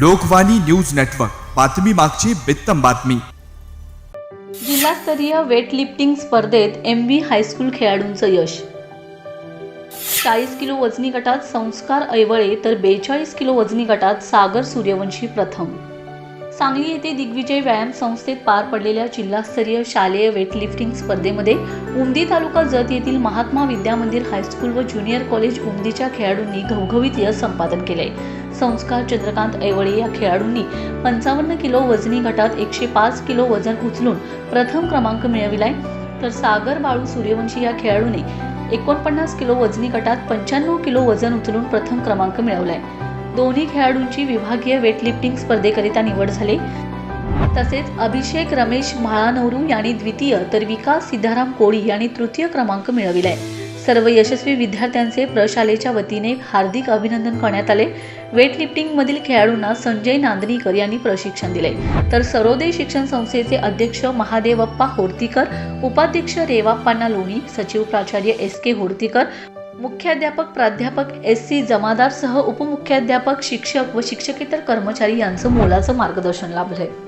Lokvani news network. बातमी मागची बित्तम बातमी. जिल्हास्तरीय वेटलिफ्टिंग स्पर्धेत एम व्ही हायस्कूल खेळाडूंचं यश. चाळीस किलो वजनी गटात संस्कार ऐवळे तर बेचाळीस किलो वजनी गटात सागर सूर्यवंशी प्रथम. सांगली येथे दिग्विजय व्यायाम संस्थेत पार पडलेल्या जिल्हास्तरीय शालेय वेटलिफ्टिंग स्पर्धेमध्ये उमदी तालुका जत येथील महात्मा विद्या मंदिर हायस्कूल व ज्युनियर कॉलेज उमदीच्या खेळाडूंनी घवघवीत यश संपादन केले संस्कार चंद्रकांत ऐवळे या खेळाडूंनी पंचावन्न किलो वजनी गटात एकशे पाच किलो वजन उचलून प्रथम क्रमांक मिळविलाय. तर सागर बाळू सूर्यवंशी या खेळाडूने एकोणपन्नास किलो वजनी गटात पंच्याण्णव किलो वजन उचलून प्रथम क्रमांक मिळवलाय. दोन्ही खेळाडूंची विभागीय वेटलिफ्टिंग स्पर्धेकरिता निवड झाली. तसेच अभिषेक रमेश म्हाळानवरू यांनी द्वितीय तर विकास सिद्धाराम कोळी यांनी तृतीय क्रमांक मिळविलाय. सर्व यशस्वी विद्यार्थ्यांचे प्रशालेच्या वतीने हार्दिक अभिनंदन करण्यात आले. वेटलिफ्टिंगमधील खेळाडूंना संजय नांदणीकर यांनी प्रशिक्षण दिले. तर सरोदय शिक्षण संस्थेचे अध्यक्ष महादेवप्पा होर्तीकर उपाध्यक्ष रेवाप्पांना लोणी सचिव प्राचार्य एस के होर्तीकर मुख्याध्यापक प्राध्यापक एस सी जमादारसह उपमुख्याध्यापक शिक्षक व शिक्षकेतर कर्मचारी यांचं मोलाचं मार्गदर्शन लाभलंय.